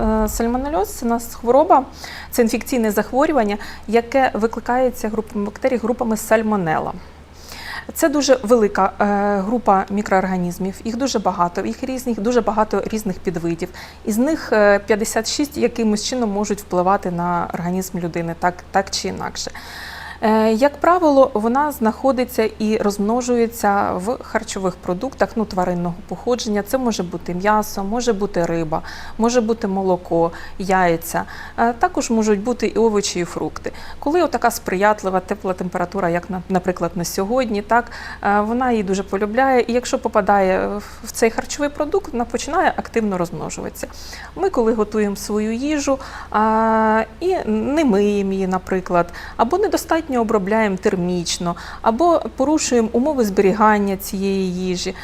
Е, Сальмонельоз це у нас хвороба, це інфекційне захворювання, яке викликається групами бактерій групами сальмонела. Це дуже велика е, група мікроорганізмів, їх дуже багато, їх різних, дуже багато різних підвидів. Із них е, 56 якимось чином можуть впливати на організм людини, так, так чи інакше. Е, Як правило, вона знаходиться і розмножується в харчових продуктах ну, тваринного походження. Це може бути м'ясо, може бути риба, може бути молоко, яйця. Е, Також можуть бути і овочі, і фрукти. Коли така сприятлива тепла температура, як наприклад на сьогодні, так е, вона її дуже полюбляє. І якщо попадає в цей харчовий продукт, вона починає активно розмножуватися. Ми, коли готуємо свою їжу і не миємо її, наприклад, або недостатньо обробляємо термічно, або порушуємо умови зберігання цієї їжі.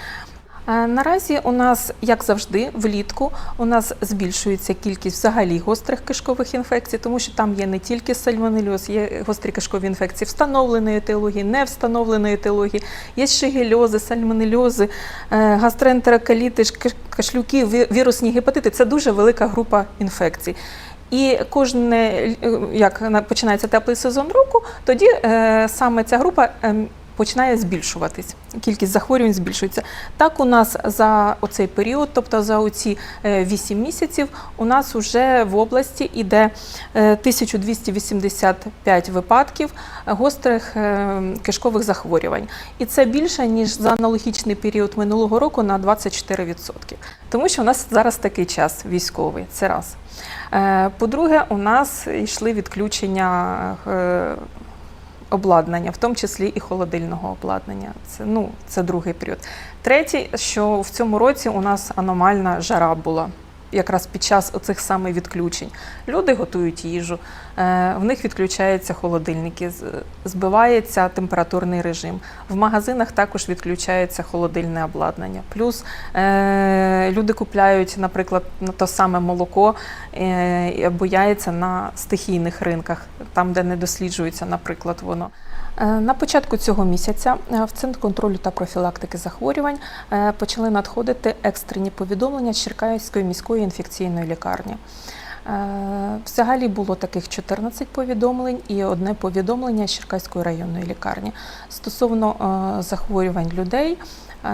Е, Наразі у нас, як завжди, влітку у нас збільшується кількість взагалі гострих кишкових інфекцій, тому що там є не тільки сальмонельоз, є гострі кишкові інфекції встановленої етіології, не встановленої етіології, є шигельози, сальмонельози, е, гастроентероколіти, кашлюки, вірусні гепатити. Це дуже велика група інфекцій. І кожне, е, як на- починається теплий сезон року, тоді е, саме ця група ем, починає збільшуватись. Кількість захворювань збільшується. Так, у нас за оцей період, тобто за оці 8 місяців, у нас вже в області іде е, 1285 випадків гострих е, кишкових захворювань. І це більше, ніж за аналогічний період минулого року на 24%. Тому що у нас зараз такий час військовий. Це раз. Е, По-друге, у нас йшли відключення е, обладнання, в тому числі і холодильного обладнання. Це, ну, це другий період. Третій, що в цьому році у нас аномальна жара була. Якраз під час оцих саме відключень люди готують їжу, е, в них відключаються холодильники, збивається температурний режим. В магазинах також відключається холодильне обладнання. Плюс е, люди купляють, наприклад, на то саме молоко е, або яйця на стихійних ринках, там, де не досліджується, наприклад, воно. Е, На початку цього місяця е, в Центр контролю та профілактики захворювань е, почали надходити екстрені повідомлення з Черкаської міської інфекційної лікарні. Взагалі було таких 14 повідомлень і одне повідомлення з Черкаської районної лікарні стосовно захворювань людей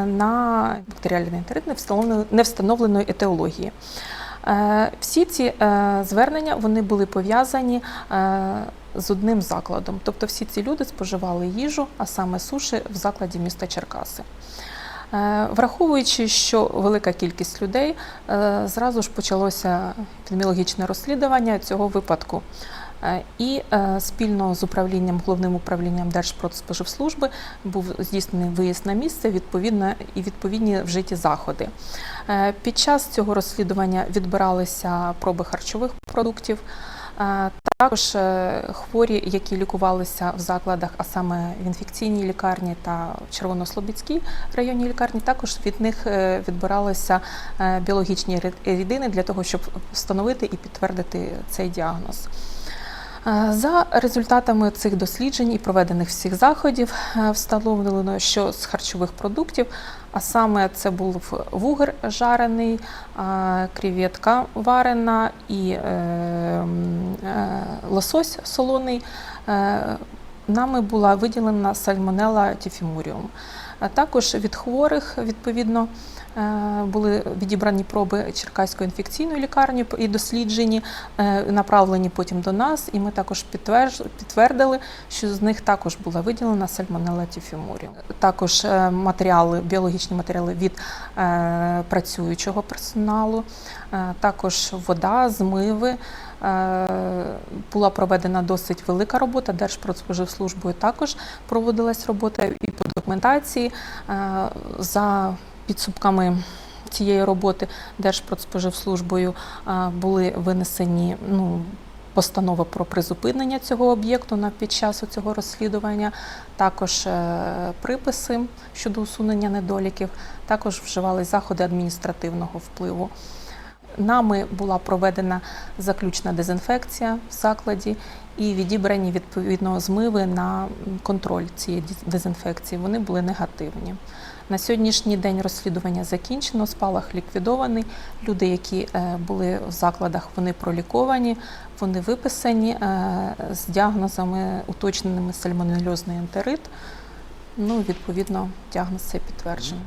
на бактеріальний ентерит невстановленої- невстановленої етіології. Е, Всі ці звернення вони були пов'язані з одним закладом. Тобто всі ці люди споживали їжу, а саме суші в закладі міста Черкаси. Е, Враховуючи, що велика кількість людей, е, зразу ж почалося епідеміологічне розслідування цього випадку. Е, І спільно з управлінням головним управлінням Держпродспоживслужби був здійснений виїзд на місце відповідно і відповідні вжиті заходи. Під час цього розслідування відбиралися проби харчових продуктів. Також е, хворі, які лікувалися в закладах, а саме в інфекційній лікарні та Червонослобідській районній лікарні, також від них е, відбиралися е, біологічні рідини для того, щоб встановити і підтвердити цей діагноз. За результатами цих досліджень і проведених всіх заходів встановлено, що з харчових продуктів, а саме це був вугр жарений, е, креветка варена і е, е, лосось солоний, нами була виділена сальмонела тіфімуріум. Також від хворих відповідно е, були відібрані проби Черкаської інфекційної лікарні і досліджені, е, направлені потім до нас, і ми також підтвердили, що з них також була виділена сальмонелла тіфімуріум. Також е, матеріали, біологічні матеріали від працюючого персоналу, також вода, змиви. Е, Була проведена досить велика робота. Держпродспоживслужбою також проводилась робота і по документації е, за підсумками. Цієї роботи Держпродспоживслужбою е, були винесені ну, постанови про призупинення цього об'єкту на під час цього розслідування, також приписи щодо усунення недоліків, також вживались заходи адміністративного впливу. Нами була проведена заключна дезінфекція в закладі і відібрані відповідно змиви на контроль цієї дезінфекції. Вони були негативні. На сьогоднішній день розслідування закінчено, спалах ліквідований. Люди, які е, були в закладах, вони проліковані, вони виписані е, з діагнозами уточненими сальмонельозний ентерит. Ну, відповідно, діагноз цей підтверджений.